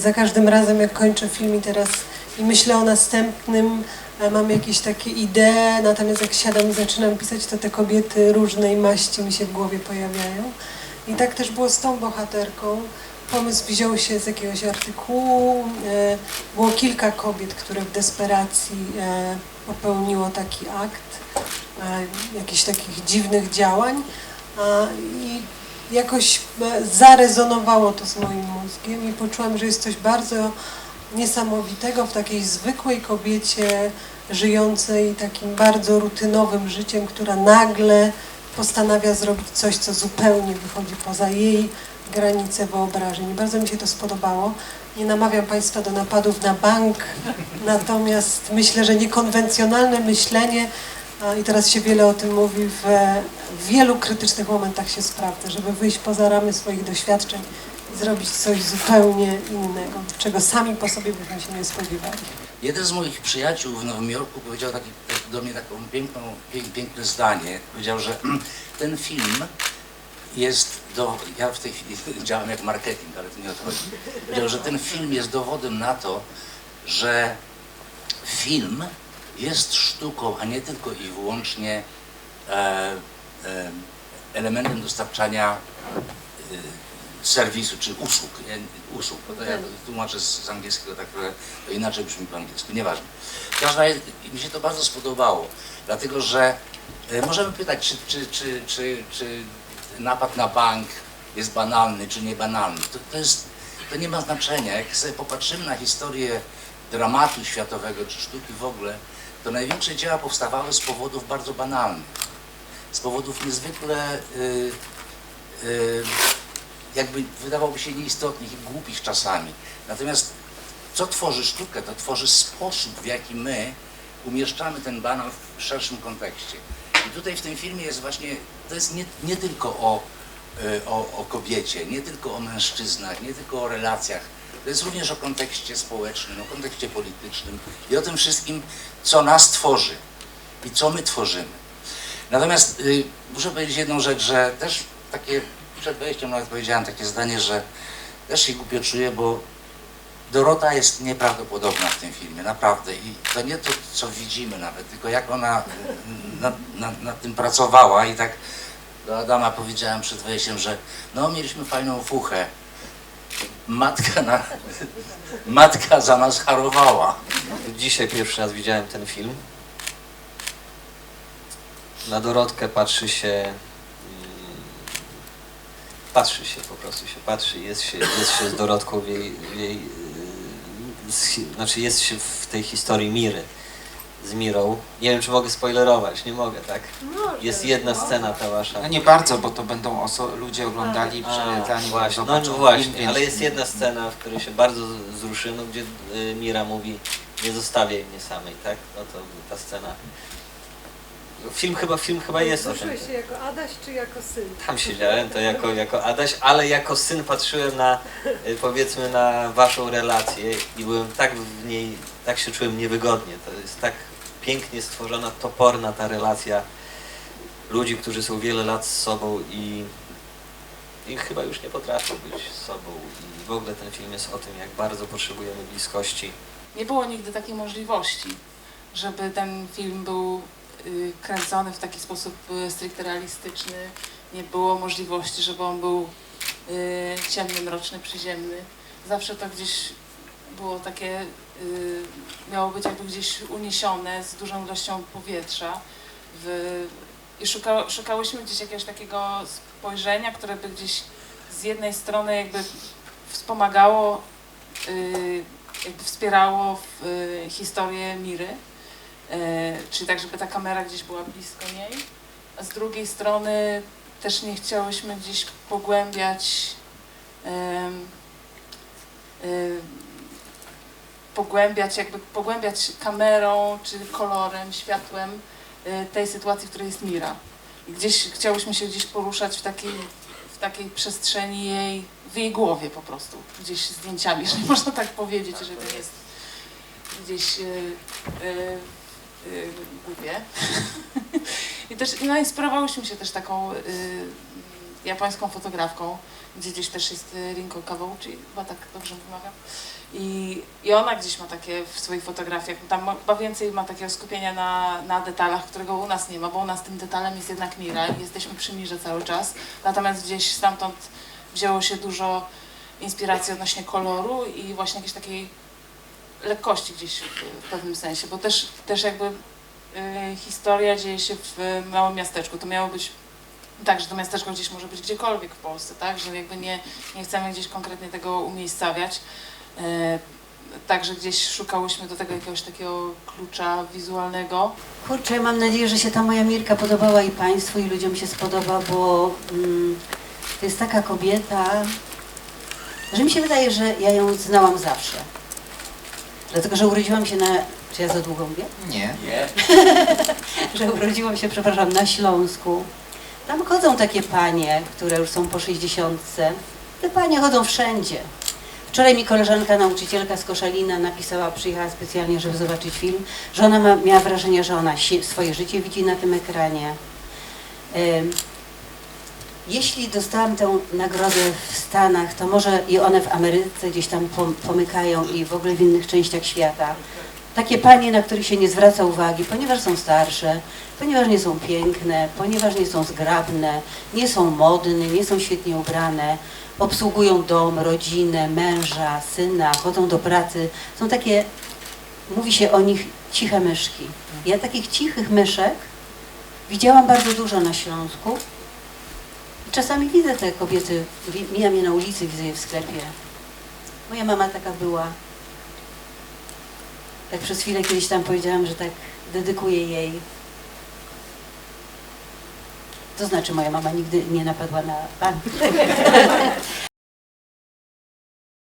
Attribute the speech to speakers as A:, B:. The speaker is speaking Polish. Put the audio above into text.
A: Za każdym razem, jak kończę film i teraz i myślę o następnym, e, mam jakieś takie idee, natomiast jak siadam i zaczynam pisać, to te kobiety różnej maści mi się w głowie pojawiają. I tak też było z tą bohaterką. Pomysł wziął się z jakiegoś artykułu. E, Było kilka kobiet, które w desperacji e, popełniło taki akt, jakichś takich dziwnych działań. I jakoś zarezonowało to z moim mózgiem i poczułam, że jest coś bardzo niesamowitego w takiej zwykłej kobiecie żyjącej takim bardzo rutynowym życiem, która nagle postanawia zrobić coś, co zupełnie wychodzi poza jej granice wyobrażeń. Bardzo mi się to spodobało. Nie namawiam Państwa do napadów na bank, natomiast myślę, że niekonwencjonalne myślenie, i teraz się wiele o tym mówi, w, wielu krytycznych momentach się sprawdza, żeby wyjść poza ramy swoich doświadczeń i zrobić coś zupełnie innego, czego sami po sobie byśmy się nie spodziewali.
B: Jeden z moich przyjaciół w Nowym Jorku powiedział taki, do mnie taką piękną, pięk, piękne zdanie. Powiedział, że ten film jest do. Ja w tej chwili działam jak marketing, ale to nie o to chodzi. Powiedział, że ten film jest dowodem na to, że film jest sztuką, a nie tylko i wyłącznie e, e, elementem dostarczania e, serwisu czy usług, usług, bo to ja tłumaczę z, angielskiego tak trochę, to inaczej brzmi po angielsku, nieważne. W każdym razie mi się to bardzo spodobało, dlatego że możemy pytać, czy, czy, czy, czy, czy napad na bank jest banalny, czy nie banalny. To, to, jest, to nie ma znaczenia. Jak sobie popatrzymy na historię dramatu światowego, czy sztuki w ogóle, to największe dzieła powstawały z powodów bardzo banalnych. Z powodów niezwykle y, y, jakby wydawałoby się nieistotnych i głupich czasami. Natomiast co tworzy sztukę? To tworzy sposób, w jaki my umieszczamy ten banał w szerszym kontekście. I tutaj w tym filmie jest właśnie, to jest nie, nie tylko o, y, o, o kobiecie, nie tylko o mężczyznach, nie tylko o relacjach. To jest również o kontekście społecznym, o kontekście politycznym i o tym wszystkim, co nas tworzy i co my tworzymy. Natomiast y, muszę powiedzieć jedną rzecz, że też takie, przed wejściem nawet powiedziałem takie zdanie, że też się głupio czuję, bo Dorota jest nieprawdopodobna w tym filmie, naprawdę. I to nie to, co widzimy nawet, tylko jak ona nad tym pracowała i tak do Adama powiedziałem przed wejściem, że no mieliśmy fajną fuchę. Matka, na, matka za nas harowała.
C: Dzisiaj pierwszy raz widziałem ten film. Na Dorotkę patrzy się. mm, Patrzy się po prostu się patrzy, jest się, jest się z Dorotką w jej, w jej hi- znaczy jest się w tej historii Miry z Mirą. Nie wiem czy mogę spoilerować, nie mogę, tak? Jest jedna scena ta wasza.
D: No nie bardzo, bo to będą oso- ludzie oglądali,
C: A,
D: zanim
C: właśnie, no, no właśnie, ale jest jedna scena, w której się bardzo z- wzruszymy, gdzie y, Mira mówi nie zostawiaj mnie samej, tak? No to ta scena. Film chyba, film chyba jest o tym.
A: Się jako Adaś czy jako syn?
C: Tam siedziałem, to jako, jako Adaś, ale jako syn patrzyłem na, y, powiedzmy, na waszą relację i byłem tak w niej, tak się czułem niewygodnie. To jest tak pięknie stworzona, toporna ta relacja ludzi, którzy są wiele lat z sobą i, i chyba już nie potrafią być z sobą. I w ogóle ten film jest o tym, jak bardzo potrzebujemy bliskości.
E: nie było nigdy takiej możliwości, żeby ten film był y, kręcony w taki sposób y, stricte realistyczny. Nie było możliwości, żeby on był y, ciemny, mroczny, przyziemny. Zawsze to gdzieś było takie, miało być jakby gdzieś uniesione z dużą ilością powietrza. W, I szuka, szukałyśmy gdzieś jakiegoś takiego spojrzenia, które by gdzieś z jednej strony jakby wspomagało y, jakby wspierało w, y, historię Miry, y, czyli tak, żeby ta kamera gdzieś była blisko niej, a z drugiej strony też nie chciałyśmy gdzieś pogłębiać y, pogłębiać, jakby pogłębiać kamerą, czy kolorem, światłem y, tej sytuacji, w której jest Mira. I gdzieś chciałyśmy się gdzieś poruszać w takiej, w takiej przestrzeni jej, w jej głowie po prostu, gdzieś zdjęciami, jeżeli można tak powiedzieć, że to jest gdzieś yy, yy, yy, głupie. I też no, inspirowałyśmy się też taką, yy, japońską fotografką, gdzie gdzieś też jest y, Rinko Kawauchi, chyba tak dobrze wymawiam. I, I ona gdzieś ma takie w swoich fotografiach, tam chyba więcej ma takiego skupienia na, na detalach, którego u nas nie ma, bo u nas tym detalem jest jednak mira jesteśmy przy mirze cały czas. Natomiast gdzieś stamtąd wzięło się dużo inspiracji odnośnie koloru i właśnie jakiejś takiej lekkości gdzieś w, w pewnym sensie, bo też, też jakby y, historia dzieje się w małym miasteczku. To miało być tak, że to miasteczko gdzieś może być gdziekolwiek w Polsce, tak? Że jakby nie, nie chcemy gdzieś konkretnie tego umiejscawiać. E, Także gdzieś szukałyśmy do tego jakiegoś takiego klucza wizualnego.
F: Kurczę, ja mam nadzieję, że się ta moja Mirka podobała i Państwu, i ludziom się spodoba, bo mm, to jest taka kobieta, że mi się wydaje, że ja ją znałam zawsze. Dlatego, że urodziłam się na... Czy ja za długo mówię?
D: Nie.
B: Nie?
F: że urodziłam się, przepraszam, na Śląsku. Tam chodzą takie panie, które już są po 60. Te panie chodzą wszędzie. Wczoraj mi koleżanka, nauczycielka z Koszalina napisała, przyjechała specjalnie, żeby zobaczyć film, że ona ma, miała wrażenie, że ona swoje życie widzi na tym ekranie. Jeśli dostałam tę nagrodę w Stanach, to może i one w Ameryce gdzieś tam pom- pomykają i w ogóle w innych częściach świata. Takie panie, na których się nie zwraca uwagi, ponieważ są starsze, ponieważ nie są piękne, ponieważ nie są zgrabne, nie są modne, nie są świetnie ubrane, obsługują dom, rodzinę, męża, syna, chodzą do pracy. Są takie, mówi się o nich ciche myszki. Ja takich cichych myszek widziałam bardzo dużo na Śląsku. Czasami widzę te kobiety, mijam je na ulicy, widzę je w sklepie. Moja mama taka była. Tak przez chwilę kiedyś tam powiedziałam, że tak dedykuję jej. To znaczy moja mama nigdy nie napadła na bank.